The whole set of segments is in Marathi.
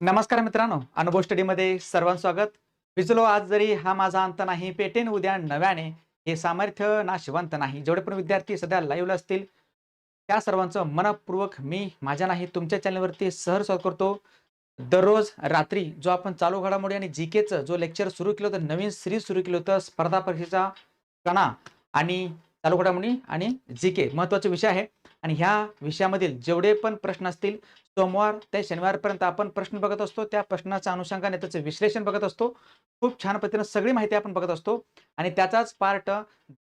नमस्कार मित्रांनो अनुभव स्टडीमध्ये सर्वांचं स्वागत. विचलो आज जरी हा माझा अंत नाही पेटेन उद्या नव्याने. हे सामर्थ्य नाशवंत नाही. जेवढे पण विद्यार्थी सध्या लाईव्ह असतील त्या सर्वांचं मनपूर्वक मी माझ्या नाही तुमच्या चॅनलवरती सहर स्वागत करतो. दररोज रात्री जो आपण चालू घडामोडी आणि जी केचं जो लेक्चर सुरू केलं होतं नवीन सिरीज सुरू केलं होतं स्पर्धा परीक्षेचा कणा आणि चालू घडामोडी आणि जी के महत्त्वाचे विषय आहे. आणि ह्या विषयामधील जेवढे पण प्रश्न असतील सोमवार ते शनिवारपर्यंत आपण प्रश्न बघत असतो. त्या प्रश्नाच्या अनुषंगाने त्याचं विश्लेषण बघत असतो. खूप छान पद्धतीनं सगळी माहिती आपण बघत असतो. आणि त्याचाच पार्ट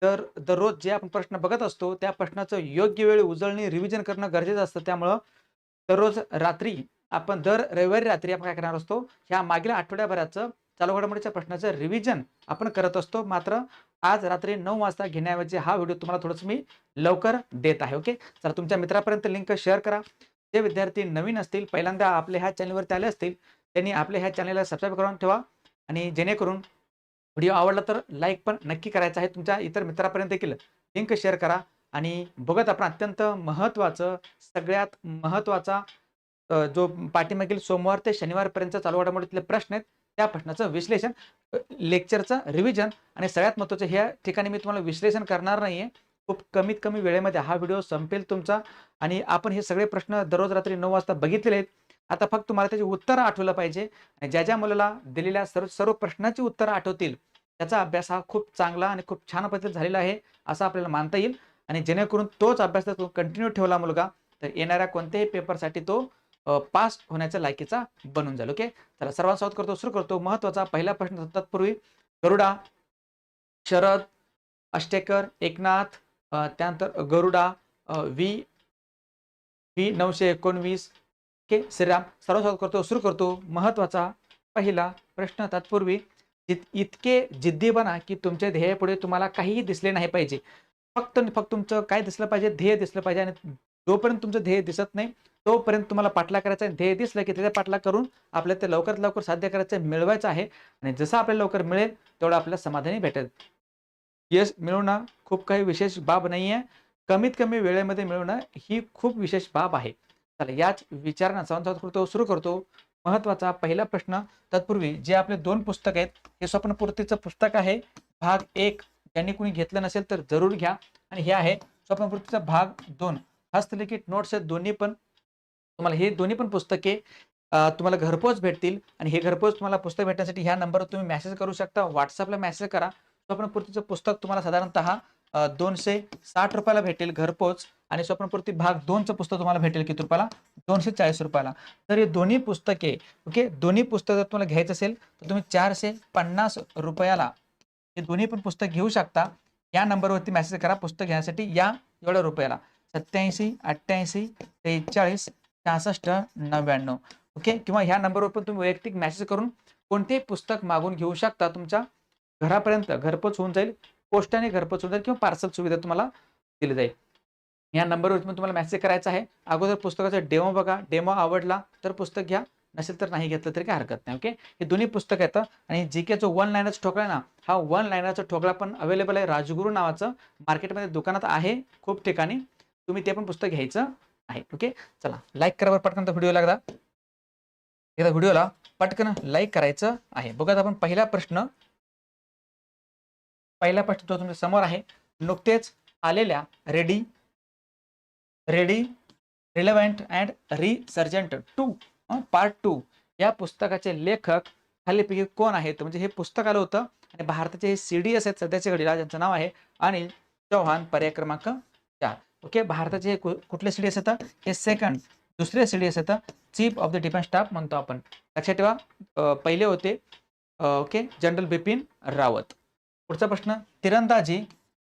दर दररोज जे आपण प्रश्न बघत असतो त्या प्रश्नाचं योग्य वेळी उजळणी रिव्हिजन करणं गरजेचं असतं. त्यामुळं दररोज रात्री आपण दर रविवारी रात्री आपण काय करणार असतो? ह्या मागील आठवड्याभराचं चालू घडामोडीच्या प्रश्नाचं रिव्हिजन आपण करत असतो. मात्र आज रात्री नऊ वाजता घेण्याऐवजी हा व्हिडिओ तुम्हाला थोडंसं मी लवकर देत आहे. ओके? चला तुमच्या मित्रापर्यंत लिंक शेअर करा. जे विद्यार्थी नवीन असतील पहिल्यांदा आपल्या ह्या चॅनलवरती आले असतील त्यांनी आपल्या ह्या चॅनलला सबस्क्राईब करून ठेवा आणि जेणेकरून व्हिडिओ आवडला तर लाईक पण नक्की करायचा आहे. तुमच्या इतर मित्रापर्यंत देखील लिंक शेअर करा आणि बघत आपण अत्यंत महत्त्वाचं सगळ्यात महत्त्वाचा जो पाठीमागील सोमवार ते शनिवारपर्यंत चालू घडामोडीतले प्रश्न आहेत त्या प्रश्नाचं विश्लेषण लेक्चरचं रिव्हिजन आणि सगळ्यात महत्त्वाचं ह्या ठिकाणी मी तुम्हाला विश्लेषण करणार नाही आहे खूप कमीत कमी वेळेमध्ये हा व्हिडिओ संपेल तुमचा. आणि आपण हे सगळे प्रश्न दररोज रात्री नऊ वाजता बघितलेले आहेत. आता फक्त तुम्हाला त्याची उत्तरं आठवलं पाहिजे. आणि ज्या ज्या मुलाला दिलेल्या सर्व सर्व प्रश्नाची उत्तरं आठवतील त्याचा अभ्यास हा खूप चांगला आणि खूप छान पद्धतीत झालेला आहे असं आपल्याला मानता येईल. आणि जेणेकरून तोच अभ्यास तो कंटिन्यू ठेवला मुलगा तर येणाऱ्या कोणत्याही पेपरसाठी तो पास होण्याच्या लायकीचा बनून जाईल ओके? चला सर्वांना स्वागत करतो सुरू करतो. महत्त्वाचा पहिला प्रश्न तत्पूर्वी गरुडा शरद अष्टेकर एकनाथ त्यानंतर गरुडा वी व्ही व्ही नऊशे एकोणवीस के श्रीराम. सर्वस्वात करतो सुरू करतो महत्त्वाचा पहिला प्रश्न. तत्पूर्वी जित- इतके जिद्दी बना की तुमच्या ध्येयापुढे तुम्हाला काहीही दिसले नाही पाहिजे. फक्त फक्त तुमचं काय दिसलं पाहिजे? ध्येय दिसलं पाहिजे आणि जोपर्यंत तुमचं ध्येय दिसत नाही तोपर्यंत तुम्हाला पाठला करायचा आहे. ध्येय दिसलं की त्याचा पाठला करून आपल्याला ते लवकरात लवकर साध्य करायचं मिळवायचं आहे. आणि जसं आपल्याला लवकर मिळेल तेवढं आपल्याला समाधानी भेटेल. यश मिळवणं खूप काही विशेष बाब नाही आहे. कमीत कमी वेळेमध्ये मिळवणं ही खूप विशेष बाब आहे. चला याच विचारांना संवाद करतो सुरू करतो? महत्त्वाचा पहिला प्रश्न. तत्पूर्वी जे आपले दोन पुस्तक आहेत हे स्वप्नपूर्तीचं पुस्तक आहे. भाग एक ज्यांनी कुणी घेतलं नसेल तर जरूर घ्या. आणि हे आहे स्वप्नपूर्तीचा भाग दोन. हस्तलिखित नोट्स आहेत दोन्ही पण. तुम्हाला हे दोन्ही पण पुस्तके तुम्हाला घरपोच भेटतील. आणि हे घरपोच तुम्हाला पुस्तक भेटण्यासाठी ह्या नंबरवर तुम्ही मेसेज करू शकता. व्हॉट्सअपला मेसेज करा. स्वप्नपूर्तीचं पुस्तक तुम्हाला साधारणतः दोनशे साठ रुपयाला भेटेल घरपोच आणि स्वप्नपूर्ती भाग दोनचं पुस्तक तुम्हाला भेटेल किती रुपयाला? दोनशे चाळीस रुपयाला. तर हे दोन्ही पुस्तके ओके? दोन्ही पुस्तक जर तुम्हाला घ्यायचं असेल तर तुम्ही चारशे पन्नास रुपयाला हे दोन्ही पण पुस्तक घेऊ शकता. या नंबरवरती मेसेज करा पुस्तक घेण्यासाठी या एवढ्या रुपयाला. सत्याऐंशी अठ्ठ्याऐंशी त्रेचाळीस सहासष्ट नव्याण्णव ओके? किंवा ह्या नंबरवर पण तुम्ही वैयक्तिक मेसेज करून कोणतेही पुस्तक मागून घेऊ शकता तुमच्या घरापर्यंत घरपोच होऊन जाईल. पोस्टाने घरपोच होऊन जाईल किंवा पार्सल सुविधा तुम्हाला दिली जाईल. या नंबरवर तुम्हाला मेसेज करायचा आहे. अगोदर पुस्तकाचा डेमो बघा. डेमो आवडला तर पुस्तक घ्या. नसेल तर नाही घेतलं तरी काही हरकत नाही ओके हे दोन्ही पुस्तक येतं आणि जी के जो वन लाईनरचा ठोकळा आहे ना हा वन लायनरचा ठोकळा पण अवेलेबल आहे. राजगुरू नावाचं मार्केटमध्ये दुकानात आहे खूप ठिकाणी. तुम्ही ते पण पुस्तक घ्यायचं आहे ओके चला लाईक करा बरं पटकन व्हिडिओ लागला. एकदा व्हिडिओला पटकन लाईक करायचं आहे. बघत आपण पहिला प्रश्न पहिला प्रश्न जो तुमच्यासमोर आहे नुकतेच आलेल्या ready ready relevant and resurgent two part two या पुस्तकाचे लेखक खालीपैकी कोण आहेत? म्हणजे हे पुस्तक आलं होतं आणि भारताचे हे सी डी एस आहेत सध्याच्या घडीला ज्यांचं नाव आहे अनिल चौहान पर्याय क्रमांक चार. ओके भारताचे हे कु- कुठले सी डी एस येतं हे सेकंड दुसरे सी डी एस येतं chief of the defence staff म्हणतो आपण. लक्षात ठेवा पहिले होते ओके जनरल बिपिन रावत. पुढचा प्रश्न तिरंदाजी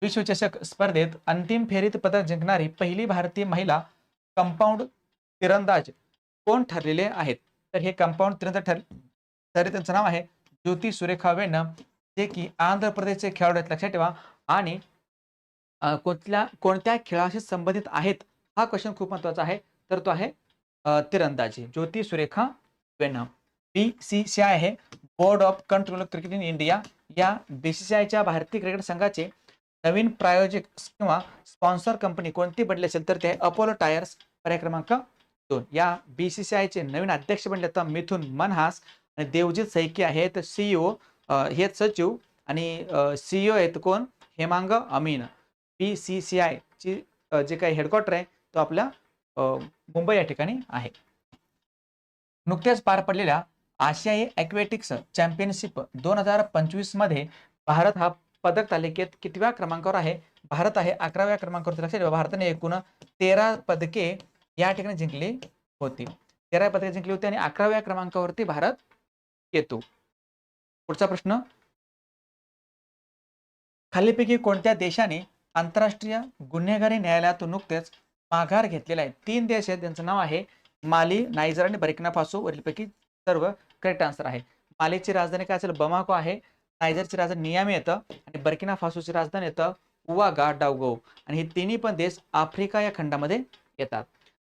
विश्वचषक स्पर्धेत अंतिम फेरीत पदक जिंकणारी पहिली भारतीय महिला कंपाऊंड तिरंदाज कोण ठरलेले आहेत? तर हे कंपाऊंड तिरंदाज ठर तरी त्यांचं नाव आहे ज्योती सुरेखा वेणम जे की आंध्र प्रदेशचे खेळाडू आहेत लक्षात ठेवा. आणि कोणत्या कोणत्या खेळाशी संबंधित आहेत? हा क्वेश्चन खूप महत्त्वाचा आहे. तर तो आहे तिरंदाजी. Jyothi Surekha Vennam B C C I आहे board of control cricket in India या बीसीसीआयच्या भारतीय क्रिकेट संघाचे नवीन प्रायोजक किंवा स्पॉन्सर कंपनी कोणती बनली असेल तर ते अपोलो टायर्स पर्याय क्रमांक दोन. या बीसीसीआय चे नवीन अध्यक्ष बनले तर मिथुन मनहास आणि देवजित सैकी आहेत सीईओ हे सचिव आणि सीईओ आहेत कोण? Hemang Amin. B C C I ची जे काही हेडक्वार्टर आहे तो आपल्या मुंबई या ठिकाणी आहे. नुकत्याच पार पडलेल्या आशियाई ॲक्वेटिक्स चॅम्पियनशिप दोन हजार पंचवीसमध्ये भारत हा पदक तालिकेत कितव्या क्रमांकावर आहे? भारत आहे अकराव्या क्रमांकावरती लक्षात ठेवा भारताने एकूण तेरा पदके या ठिकाणी जिंकली होती. तेरा पदके जिंकली होती आणि अकराव्या क्रमांकावरती भारत येतो. पुढचा प्रश्न. खालीपैकी कोणत्या देशाने आंतरराष्ट्रीय गुन्हेगारी न्यायालयातून नुकतेच माघार घेतलेला आहे? तीन देश आहेत त्यांचं नाव आहे माली नायजर आणि बर्किना फासो. वरीलपैकी सर्व करेक्ट आन्सर आहे. मालीची राजधानी काय असेल? बमाको आहे. नायजरची राजधानी नियामी येतं आणि बर्किना फासोची राजधानी येतं उवागा डावगो आणि हे तिन्ही पण देश आफ्रिका या खंडामध्ये येतात.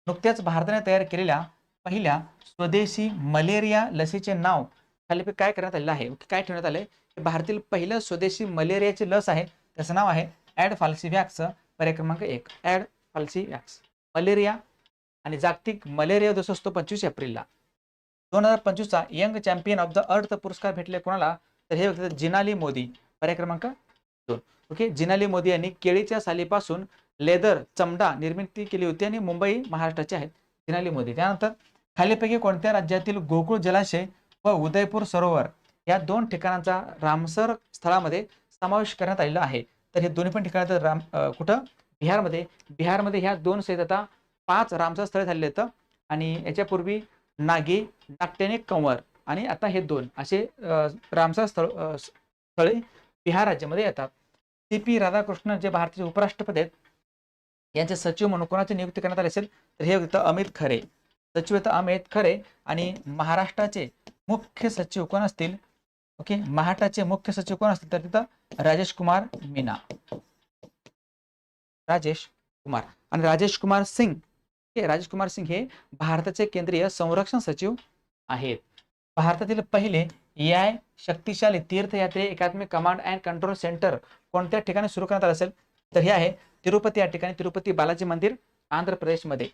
नुकत्याच भारताने तयार केलेल्या पहिल्या स्वदेशी मलेरिया लसीचे नाव खालीपैकी काय करण्यात आलेलं आहे? काय ठेवण्यात आले भारतातील पहिलं स्वदेशी मलेरियाची लस आहे. त्याचं नाव आहे ॲड फाल्सिव्हॅक्स पर्याय क्रमांक एक ॲड फाल्सिव्हॅक्स मलेरिया आणि जागतिक मलेरिया दिवस असतो पंचवीस एप्रिलला. दोन हजार पंचवीसचा young champion of the earth पुरस्कार भेटले कोणाला? तर हे व्यक्ती जिनाली मोदी. पर्याय क्रमांक दोन. ओके जिनाली मोदी यांनी केळीच्या सालीपासून लेदर चमडा निर्मिती केली होती आणि मुंबई महाराष्ट्राचे आहेत. जिनाली मोदी. त्यानंतर खालीपैकी कोणत्या राज्यातील गोकुळ जलाशय व उदयपूर सरोवर या दोन ठिकाणांचा रामसर स्थळामध्ये समावेश करण्यात आलेला आहे? तर हे दोन्ही पण ठिकाण राम कुठं? बिहारमध्ये. बिहारमध्ये ह्या दोन सहित आता पाच रामसर स्थळे झालेले आहेत. आणि याच्यापूर्वी नागी नागटेने कंवर आणि आता हे दोन असे अं, रामसर स्थळ स्थळे बिहार राज्यामध्ये येतात. सी पी राधाकृष्णन जे भारताचे उपराष्ट्रपती आहेत यांचे सचिव म्हणून कोणाची नियुक्ती करण्यात आली असेल तर हे होतं अमित खरे. सचिव येतं अमित खरे आणि महाराष्ट्राचे मुख्य सचिव कोण असतील? ओके महाराष्ट्राचे मुख्य सचिव कोण असतील? तर तिथं राजेश कुमार मीना. राजेश कुमार. आणि राजेश कुमार सिंग हे राजेश कुमार सिंग हे भारताचे केंद्रीय संरक्षण सचिव आहेत. भारतातील पहिले याय शक्तिशाली तीर्थयात्रे एकात्मिक कमांड अँड कंट्रोल सेंटर कोणत्या ठिकाणी सुरू करण्यात आलं असेल? तर हे आहे तिरुपती या ठिकाणी तिरुपती बालाजी मंदिर आंध्र प्रदेशमध्ये.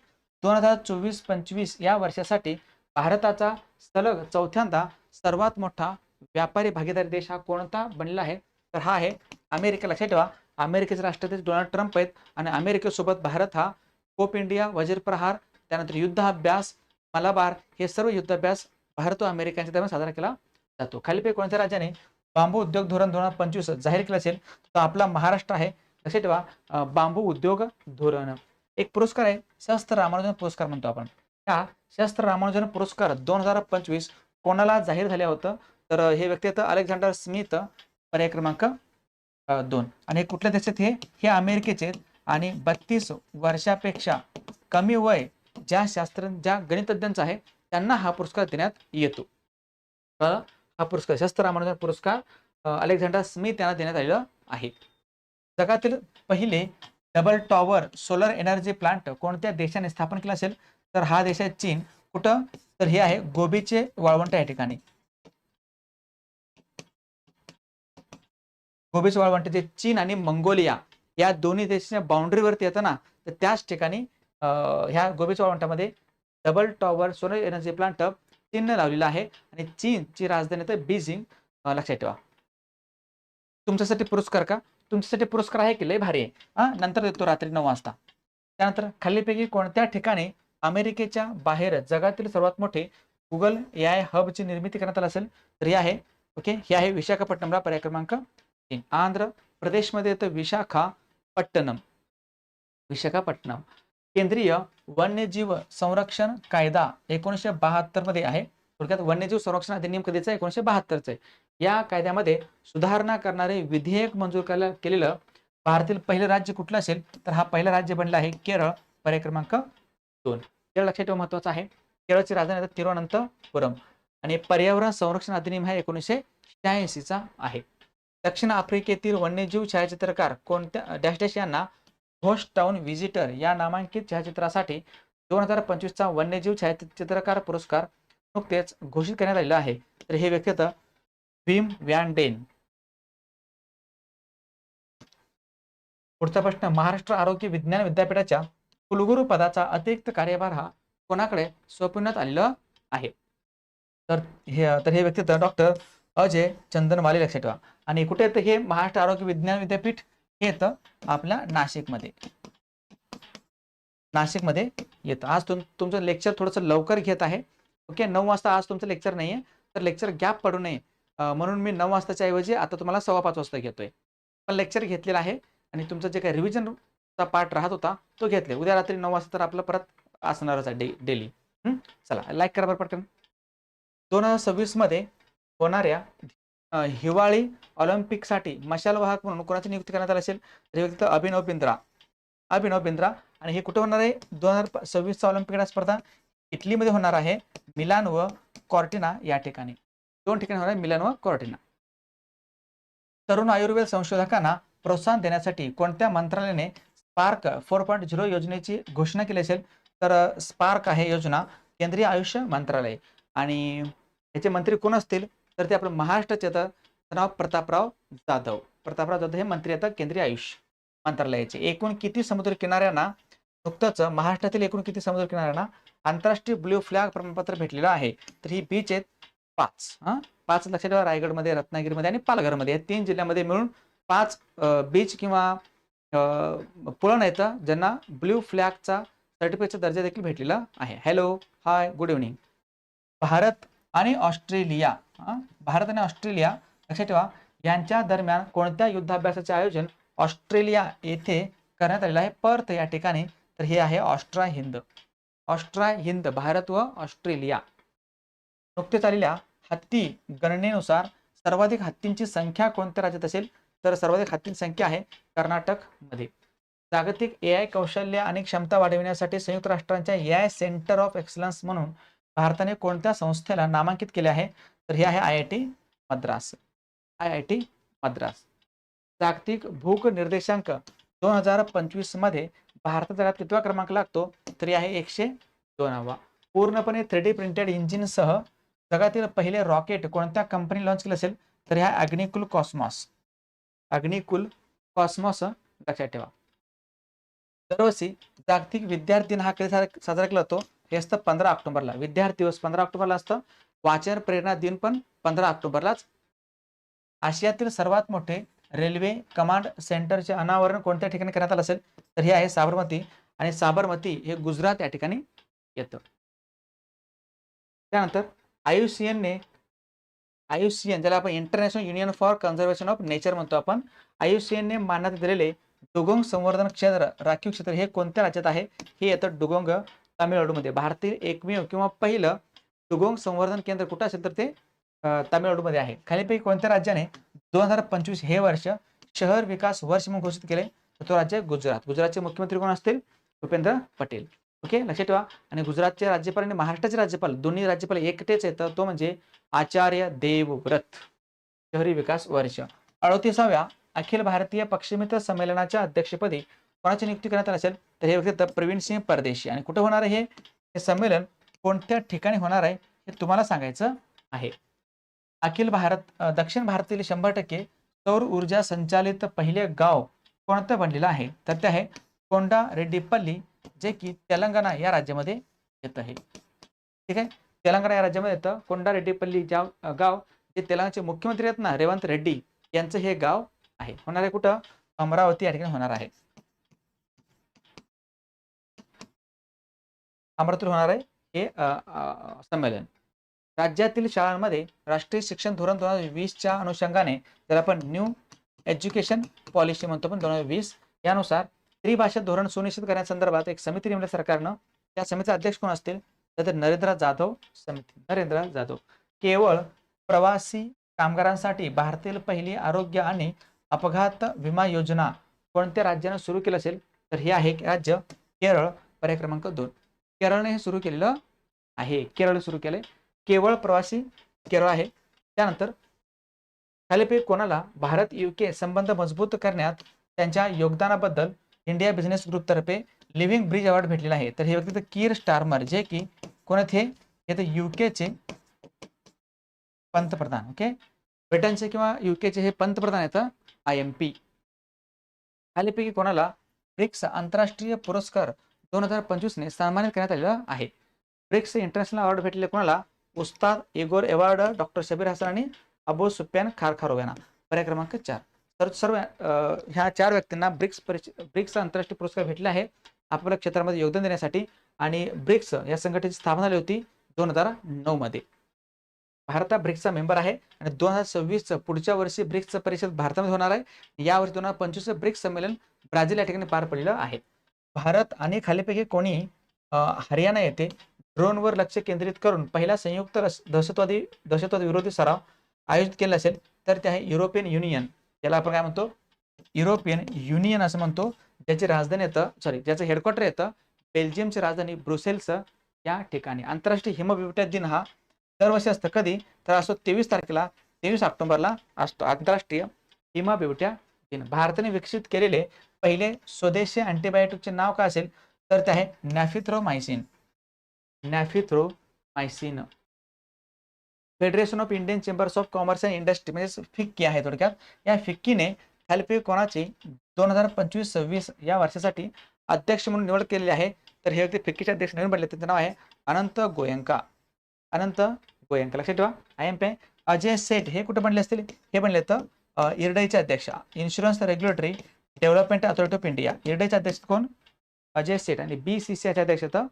दोन हजार चोवीस पंचवीस या वर्षासाठी भारताचा सलग चौथ्यांदा सर्वात मोठा व्यापारी भागीदारी देश हा कोणता बनला आहे? तर हा आहे अमेरिका. लक्षात ठेवा अमेरिकेचे राष्ट्राध्यक्ष डोनाल्ड ट्रम्प आहेत आणि अमेरिकेसोबत भारत हा कोप इंडिया वजीरप्रहार त्यानंतर युद्धाभ्यास मलाबार हे सर्व युद्धाभ्यास भारत व अमेरिकांच्या दरम्यान साजरा केला जातो. खालीपैकी कोणत्या राज्याने बांबू उद्योग धोरण दोन पंचवीस जाहीर केलं असेल? तर आपला महाराष्ट्र आहे. लक्षात ठेवा बांबू उद्योग धोरण. एक पुरस्कार आहे शस्त्र रामानुजन पुरस्कार म्हणतो आपण. हा शस्त्र रामानुजन पुरस्कार दोन हजार पंचवीस कोणाला जाहीर झाले होतं? तर हे व्यक्ती आहेत अलेक्झांडर स्मिथ पर्याय क्रमांक दोन. आणि हे कुठल्या देशात हे हे अमेरिकेचे आणि बत्तीस वर्षापेक्षा कमी वय ज्या शास्त्र ज्या गणितज्ञांचा आहे त्यांना हा पुरस्कार देण्यात येतो. हा पुरस्कार शस्त्र रामानुजन पुरस्कार अलेक्झांडर स्मिथ यांना देण्यात आलेला आहे. जगातील पहिले double tower solar energy plant कोणत्या देशाने स्थापन केला असेल? तर हा देश आहे चीन. कुठं? तर हे आहे गोबीचे वाळवंट या ठिकाणी. गोबीचे वाळवंट जे चीन आणि मंगोलिया या दोन्ही देशाच्या बाउंड्रीवरती येतं ना तर त्याच ठिकाणी ह्या गोबीच्या वाळवंटामध्ये double tower solar energy plant चीननं लावलेला आहे आणि चीनची राजधानी तर बीजिंग. लक्षात ठेवा. तुमच्यासाठी पुरस्कार का? तुमच्यासाठी पुरस्कार आहे की लय भारी आहे? हा नंतर देतो रात्री नऊ वाजता. त्यानंतर खालीपैकी कोणत्या ठिकाणी अमेरिकेच्या बाहेर जगातील सर्वात मोठे गुगल ए आय हबची निर्मिती करण्यात आली असेल तर हे आहे ओके? हे आहे विशाखापट्टणमला पर्याय क्रमांक तीन. आंध्र प्रदेशमध्ये येतं विशाखा पट्टनम विशाखापट्टणम केंद्रीय वन्यजीव संरक्षण कायदा एकोणीसशे बहात्तरमध्ये आहे. थोडक्यात वन्यजीव संरक्षण अधिनियम कधीचा आहे? एकोणीसशे बहात्तरचा आहे. या कायद्यामध्ये सुधारणा करणारे विधेयक मंजूर केलं केलेलं भारतातील पहिलं राज्य कुठलं असेल? तर हा पहिलं राज्य बनलं आहे केरळ पर्याय क्रमांक दोन. केरळ लक्षात ठेवा महत्वाचं आहे. केरळची राजधानी आहे तिरुवनंतपुरम. आणि पर्यावरण संरक्षण अधिनियम हा एकोणीसशे शहाऐंशीचा आहे. दक्षिण आफ्रिकेतील वन्यजीव छायाचित्रकार कोणत्या डॅश डॅश यांना होस्ट टाउन व्हिजिटर या नामांकित छायाचित्रासाठी दोन हजार पंचवीसचा वन्यजीव छायाचित्रकार पुरस्कार नुकतेच घोषित करण्यात आलेला आहे. तर हे व्यक्ती भीम व्यान डेन. पुढचा प्रश्न महाराष्ट्र आरोग्य विज्ञान विद्यापीठाच्या कुलगुरू पदाचा अतिरिक्त कार्यभार हा कोणाकडे सोपविण्यात आलेला आहे? तर हे तर हे व्यक्तित्व डॉक्टर अजय चंदनवाले लक्षात ठेवा. आणि कुठे येतं हे? महाराष्ट्र आरोग्य विज्ञान विद्यापीठ हे येतं आपल्या नाशिकमध्ये. नाशिकमध्ये येतं. आज तुम तुमचं लेक्चर थोडंसं लवकर घेत आहे. ओके नऊ वाजता आज तुमचं लेक्चर नाही आहे. तर लेक्चर गॅप पडू नये. म्हणून मी नऊ वाजताच्या ऐवजी आता तुम्हाला सव्वा पाच वाजता घेतोय. पण लेक्चर घेतलेलं आहे. आणि तुमचं जे काही रिव्हिजनचा पार्ट राहत होता तो घेतले. उद्या रात्री नऊ वाजता तर आपलं परत असणारच आहे डे डेली चला लाईक करा बरं पटकन. दोन हजार सव्वीसमध्ये होणाऱ्या हिवाळी ऑलिम्पिकसाठी मशाल वाहक म्हणून कोणाची नियुक्ती करण्यात आली असेल? तर व्यक्ती अभिनव बिंद्रा. अभिनव बिंद्रा. आणि हे कुठे होणार आहे? दोन हजार सव्वीसचा ऑलिम्पिक क्रीडा स्पर्धा इटलीमध्ये होणार आहे. मिलान व कॉर्टिना या ठिकाणी. दोन ठिकाणी होणार आहे मिलान व कॉर्टिना. तरुण आयुर्वेद संशोधकांना प्रोत्साहन देण्यासाठी कोणत्या मंत्रालयाने स्पार्क फोर पॉईंट झिरो योजनेची घोषणा केली असेल? तर स्पार्क आहे योजना केंद्रीय आयुष्य मंत्रालय. आणि याचे मंत्री कोण असतील? तर ते आपलं महाराष्ट्राचे येतं नाव प्रतापराव जाधव. प्रतापराव जाधव हे मंत्री आता केंद्रीय आयुष मंत्रालयाचे. एकूण किती समुद्र किनाऱ्यांना नुकतंच महाराष्ट्रातील एकूण किती समुद्र किनाऱ्यांना आंतरराष्ट्रीय ब्ल्यू फ्लॅग प्रमाणपत्र भेटलेलं आहे. तर ही बीच आहेत पाच हा? पाच लक्षात ठेवा रायगडमध्ये रत्नागिरीमध्ये आणि पालघरमध्ये. या तीन जिल्ह्यामध्ये मिळून पाच बीच किंवा पुळण येतं ज्यांना ब्ल्यू फ्लॅगचा सर्टिफिकेटचा दर्जा देखील भेटलेला आहे. Hello hi good evening Bharat आणि ऑस्ट्रेलिया भारत आणि ऑस्ट्रेलिया लक्षात ठेवा यांच्या दरम्यान कोणत्या युद्धाभ्यासाचे आयोजन ऑस्ट्रेलिया येथे करण्यात आलेलं आहे? पर्थ या ठिकाणी तर हे आहे ऑस्ट्रा हिंद. ऑस्ट्रा हिंद भारत व ऑस्ट्रेलिया. नुकतेच आलेल्या हत्ती गणनेनुसार सर्वाधिक हत्तींची संख्या कोणत्या राज्यात असेल? तर सर्वाधिक हत्तींची संख्या आहे कर्नाटकमध्ये. जागतिक ए आय कौशल्य आणि क्षमता वाढविण्यासाठी संयुक्त राष्ट्रांच्या A I centre of excellence म्हणून भारताने कोणत्या संस्थेला नामांकित केले आहे? तर हे आहे I I T Madras. I I T Madras. जागतिक भूक निर्देशांक दोन हजार पंचवीसमध्ये भारत जगात कितवा क्रमांक लागतो तरी आहे एकशे दोनावा. पूर्णपणे थ्री डी प्रिंटेड इंजिनसह जगातील पहिले रॉकेट कोणत्या कंपनी लॉन्च केलं असेल? तर ह्या अग्निकुल कॉस्मॉस. अग्निकुल कॉस्मॉस लक्षात ठेवा. दरवर्षी जागतिक विद्यार्थी दिन हा कधी साजरा साजरा केला जातो? हे असतं पंधरा ऑक्टोबरला. विद्यार्थी दिवस पंधरा ऑक्टोबरला असतं. वाचन प्रेरणा दिन पण पंधरा ऑक्टोबरलाच. आशियातील सर्वात मोठे रेल्वे कमांड सेंटरचे अनावरण कोणत्या ठिकाणी करण्यात आलं असेल? तर हे आहे साबरमती आणि साबरमती हे गुजरात या ठिकाणी येतं. त्यानंतर आयुसीएनने आयुसीएन ज्याला आपण International Union for Conservation of Nature म्हणतो आपण आयुसीएनने मान्यता दिलेले डुगोंग संवर्धन क्षेत्र राखीव क्षेत्र हे कोणत्या राज्यात आहे? हे येतं डुगोंग तामिळनाडूमध्ये. भारतीय एकमेव किंवा पहिलं डुगोंग संवर्धन केंद्र कुठं असेल तर ते तामिळनाडूमध्ये आहे. खालीपैकी कोणत्या राज्याने दोन हजार पंचवीस हे वर्ष शहर विकास वर्ष म्हणून घोषित केले? तर तो राज्य गुजरात. गुजरातचे मुख्यमंत्री कोण असतील? भूपेंद्र पटेल. ओके? लक्षात ठेवा. आणि गुजरातचे राज्यपाल आणि महाराष्ट्राचे राज्यपाल दोन्ही राज्यपाल एकटेच येतं तो म्हणजे आचार्य देवव्रत. शहरी विकास वर्ष. अडोतीसाव्या अखिल भारतीय पक्षमित्र संमेलनाच्या अध्यक्षपदी कोणाची नियुक्ती करण्यात आली असेल? तर हे व्यक्ती प्रवीण सिंह परदेशी. आणि कुठं होणार आहे हे संमेलन कोणत्या ठिकाणी होणार आहे हे तुम्हाला सांगायचं आहे. अखिल भारत दक्षिण भारतातील शंभर टक्के सौर ऊर्जा संचालित पहिले गाव कोणतं बनलेलं आहे? तर ते आहे कोंडा रेड्डीपल्ली जे की तेलंगणा या राज्यामध्ये येत आहे. ठीक आहे? तेलंगणा या राज्यामध्ये येतं. कोंडा रेड्डीपल्ली ज्या गाव जे तेलंगणाचे मुख्यमंत्री आहेत ना रेवंत रेड्डी यांचं हे गाव आहे. होणार आहे कुठं? अमरावती या ठिकाणी होणार आहे. अमरावती होणार आहे. हे संमेलन. राज्यातील शाळांमध्ये राष्ट्रीय शिक्षण धोरण दोन हजार वीसच्या अनुषंगाने त्याला आपण न्यू एज्युकेशन पॉलिसी म्हणतो पण दोन हजार वीस यानुसार त्रिभाषा धोरण सुनिश्चित करण्यासंदर्भात एक समिती नेमल्या सरकारनं. त्या समितीचे अध्यक्ष कोण असतील? तर नरेंद्र जाधव समिती. नरेंद्र जाधव. केवळ प्रवासी कामगारांसाठी भारतातील पहिली आरोग्य आणि अपघात विमा योजना कोणत्या राज्यानं सुरू केलं असेल? तर हे आहे राज्य केरळ पर्याय क्रमांक दोन. केरळने हे सुरू केलेलं आहे. केरळ सुरू केले केवळ प्रवासी केरळ आहे. त्यानंतर खालीपैकी कोणाला भारत युके संबंध मजबूत करण्यात त्यांच्या योगदानाबद्दल इंडिया बिझनेस ग्रुपतर्फे लिव्हिंग ब्रिज अवॉर्ड भेटलेला आहे. तर हे व्यक्ती तर कीर स्टारमर जे की कोण आहेत हे तर युकेचे पंतप्रधान ओके ब्रिटनचे किंवा युकेचे हे पंतप्रधान आहेत आय एम पी खालीपैकी कोणाला ब्रिक्स आंतरराष्ट्रीय पुरस्कार दोन हजार पंचवीसने सन्मानित करण्यात आलेलं आहे. ब्रिक्स इंटरनॅशनल अवॉर्ड भेटले कोणाला? उस्ताद Igor award doctor Shabir Hasan आणि अबू सुप्यान खारखारो यांना. पर्याय क्रमांक चार. तर सर्व ह्या चार व्यक्तींना ब्रिक्स परिच ब्रिक्स आंतरराष्ट्रीय पुरस्कार भेटले आहे. आपल्या क्षेत्रामध्ये योगदान देण्यासाठी आणि ब्रिक्स या संघटनेची स्थापना झाली होती दोन हजार नऊ मध्ये. भारत हा ब्रिक्सचा मेंबर आहे आणि दोन हजार सव्वीसचं पुढच्या वर्षी ब्रिक्सचं परिषद भारतामध्ये होणार आहे. यावर्षी दोन हजार पंचवीसचं ब्रिक्स संमेलन ब्राझील या ठिकाणी पार पडलेलं आहे. भारत आणि खालीपैकी कोणी हरियाणा येथे ड्रोनवर लक्ष केंद्रित करून पहिला संयुक्त रस- दहशतवादी दहशतवाद विरोधी सराव आयोजित केला असेल तर ते आहे युरोपियन युनियन. याला आपण काय म्हणतो? युरोपियन युनियन असं म्हणतो. ज्याची राजधानी येतं सॉरी ज्याचं हेडक्वार्टर येतं बेल्जियमची राजधानी ब्रुसेल्स या ठिकाणी. आंतरराष्ट्रीय हिमबिबट्या दिन हा दरवर्षी असतं. कधी? तर असतो तेवीस तारखेला तेवीस ऑक्टोबरला असतो. आंतरराष्ट्रीय हिमबिबट्या तीन. भारताने विकसित केलेले पहिले स्वदेशी अँटीबायोटिकचे नाव काय असेल? तर ते आहे nafithromycin. Nafithromycin. Federation of Indian Chambers of Commerce and Industry म्हणजे फिक्की आहे थोडक्यात. या फिक्कीने हेल्पी कोणाची दोन हजार पंचवीस सव्वीस या वर्षासाठी अध्यक्ष म्हणून निवड केलेली आहे. तर हे व्यक्ती फिक्कीचे अध्यक्ष नवीन बनले. त्यांचं नाव आहे अनंत गोयंका. अनंत गोयंका. लक्षात ठेवा. आय एम पे अजय सेठ. हे कुठे बनले असतील? हे बनले तर इरडाईचे अध्यक्ष. Insurance Regulatory Development Authority of India इरडाईचे अध्यक्ष कोण? अजय सेठ आणि बी सी सी आयचे अध्यक्ष तर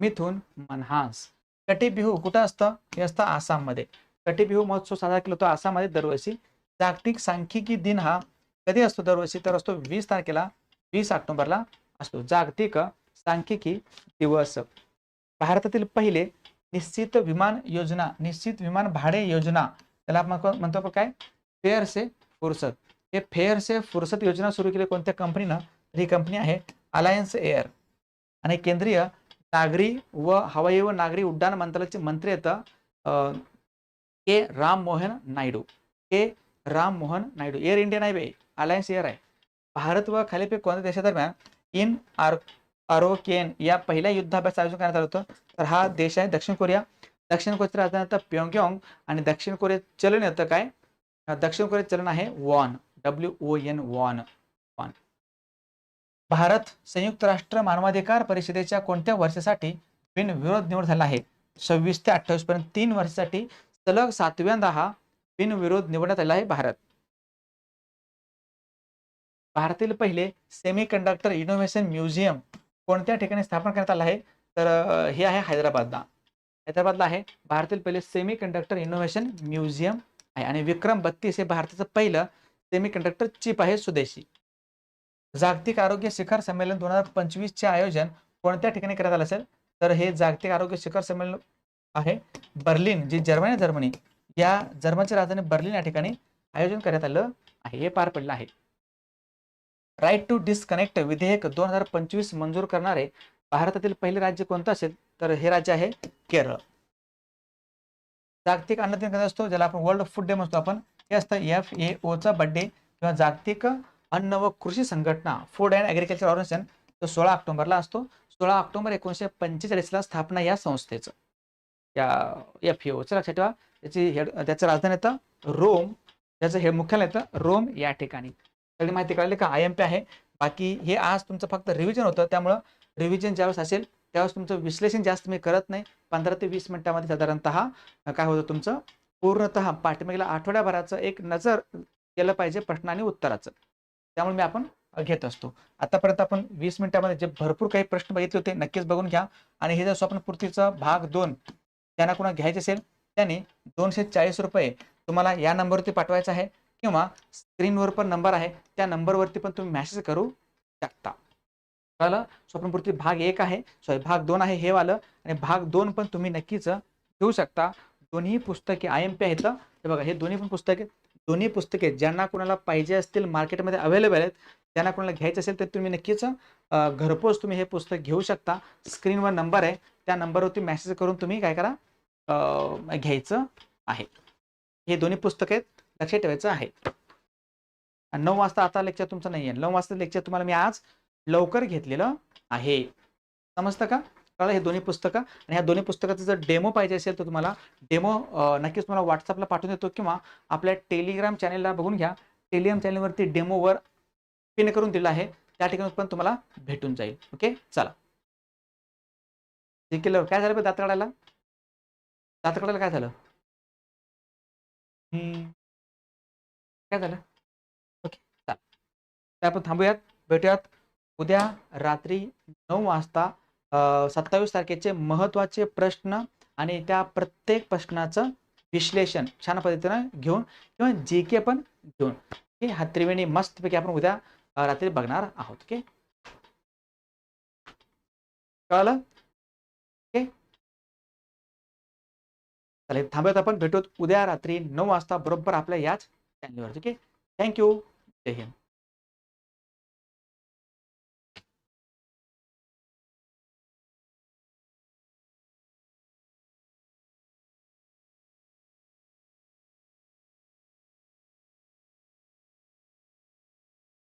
मिथुन मनहास. कटी बिहू कुठं असतं? हे असतं आसाममध्ये. कटी बिहू महोत्सव साजरा केला होतो आसाममध्ये दरवर्षी. जागतिक सांख्यिकी दिन हा कधी असतो दरवर्षी? तर असतो वीस तारखेला वीस ऑक्टोबरला असतो. जागतिक सांख्यिकी दिवस. भारतातील पहिले निश्चित विमान योजना निश्चित विमान भाडे योजना. त्याला आपण म्हणतो काय? फेअर से फुर्सत. हे फेअर से फुर्सत योजना सुरू केली कोणत्या कंपनीनं तर ही कंपनी आहे अलायन्स एअर आणि केंद्रीय नागरी व हवाई व नागरी उड्डाण मंत्रालयाचे मंत्री येतं अं, K Ram Mohan Naidu. K Ram Mohan Naidu. Air India नाही बे अलायन्स एअर आहे. भारत व खालीपैकी कोणत्या देशादरम्यान इन आर अरोकेन या पहिल्या युद्धाभ्यास आयोजन करण्यात आलं होतं? तर हा देश आहे दक्षिण कोरिया. दक्षिण कोरियाचं राजधानी येतं प्योंगयांग आणि दक्षिण कोरिया चलन येतं काय? दक्षिण कोरियात चलन आहे won W O N won. Won. Bharat संयुक्त राष्ट्र मानवाधिकार परिषदेच्या कोणत्या वर्षासाठी बिनविरोध निवड झाला आहे? सव्वीस ते अठ्ठावीस पर्यंत तीन वर्षासाठी सलग सातव्यांदा हा बिनविरोध निवडण्यात आला आहे भारत. भारतातील पहिले सेमी कंडक्टर इनोव्हेशन म्युझियम कोणत्या ठिकाणी स्थापन करण्यात आलं आहे? तर हे आहे हैदराबादला. हैदराबादला आहे. भारतातील पहिले सेमी कंडक्टर इनोव्हेशन म्युझियम आहे. आणि विक्रम बत्तीस हे भारताचं पहिलं सेमी कंडक्टर चिप आहे स्वदेशी. जागतिक आरोग्य शिखर संमेलन दोन हजार पंचवीसचे आयोजन कोणत्या ठिकाणी करण्यात आलं असेल? तर हे जागतिक आरोग्य शिखर संमेलन आहे बर्लिन जी जर्मनी जर्मनी या जर्मनची राजधानी बर्लिन या ठिकाणी आयोजन करण्यात आलं आहे. हे पार पडलं आहे. राईट टू डिस्कनेक्ट विधेयक दोन हजार पंचवीस मंजूर करणारे भारतातील पहिले राज्य कोणतं असेल? तर हे राज्य आहे केरळ. जागतिक अन्न दिन कधी असतो? ज्याला आपण वर्ल्ड फूड डे म्हणतो आपण. हे असतं एफ ए ओचा बर्थडे किंवा जागतिक अन्न व कृषी संघटना फूड अँड ॲग्रिकल्चर ऑर्गनायझेशन तो सोळा ऑक्टोबरला असतो. सोळा ऑक्टोबर एकोणीसशे पंचेचाळीसला स्थापना या संस्थेचं. या एफ ओचं लक्षात ठेवा. त्याची हेड त्याचं राजधानी येतं रोम. त्याचं हे मुख्यालय येतं रोम या ठिकाणी. सगळी माहिती कळली का? आय एम पी आहे. बाकी हे आज तुमचं फक्त रिव्हिजन होतं. त्यामुळं रिव्हिजन ज्यावेळेस असेल त्यावेळेस तुमचं विश्लेषण जास्त मी करत नाही. पंधरा ते वीस मिनिटामध्ये साधारणतः काय होतं तुमचं? पूर्णतः पाठीमागील आठवड्याभराचं एक नजर केलं पाहिजे प्रश्न आणि उत्तराचं. त्यामुळे मी आपण घेत असतो. आतापर्यंत आपण वीस मिनिटामध्ये जे भरपूर काही प्रश्न बघितले होते नक्कीच बघून घ्या. आणि हे जर स्वप्नपूर्तीचा भाग दोन त्यांना कोणा घ्यायचे असेल त्याने दोनशे चाळीस रुपये तुम्हाला या नंबरवरती पाठवायचा आहे किंवा स्क्रीनवर पण नंबर आहे त्या नंबरवरती पण तुम्ही मॅसेज करू शकता. कळलं? स्वप्नपूर्ती भाग एक आहे. सॉरी भाग दोन आहे हे वालं. आणि भाग दोन पण तुम्ही नक्कीच घेऊ शकता. दोन्ही पुस्तके आय एम पी आहेत. हे बघा हे दोन्ही पण पुस्तके दोन्ही पुस्तके ज्यांना कोणाला पाहिजे असतील मार्केटमध्ये अवेलेबल आहेत ज्यांना कोणाला घ्यायचं असेल तर तुम्ही नक्कीच घरपोच तुम्ही हे पुस्तक घेऊ शकता. स्क्रीनवर नंबर आहे. त्या नंबरवरती मेसेज करून तुम्ही काय करा अं, घ्यायचं आहे. हे दोन्ही पुस्तक आहेत. लक्षात ठेवायचं आहे. नऊ वाजता आता लेक्चर तुमचं नाही आहे नऊ वाजता लेक्चर तुम्हाला मी आज लवकर घेतलेलं आहे. समजतं का? कळलं हे दोन्ही पुस्तकं? आणि ह्या दोन्ही पुस्तकाचं जर डेमो पाहिजे असेल तर तुम्हाला डेमो नक्कीच तुम्हाला व्हॉट्सअपला पाठवून देतो किंवा आपल्या टेलिग्राम चॅनेलला बघून घ्या. टेलिग्राम चॅनेलवरती डेमोवर पिन करून दिलं आहे. त्या ठिकाणी पण तुम्हाला भेटून जाईल. ओके चला. जे केलं काय झालं दात काढायला? दात काढायला काय झालं? काय झालं? ओके चालेल आपण थांबूयात भेटूयात. उद्या रात्री नऊ वाजता सत्तावीस तारखेचे महत्त्वाचे प्रश्न आणि त्या प्रत्येक प्रश्नाचं विश्लेषण छान पद्धतीनं घेऊन किंवा जी के पण घेऊन. हे हा त्रिवेणी मस्तपैकी आपण उद्या रात्री बघणार आहोत ओके? कळलं? ओके? चालेल थांबूयात आपण. भेटूत उद्या रात्री नऊ वाजता बरोबर आपल्या याच चॅनलवर ओके? थँक्यू जय हिंद.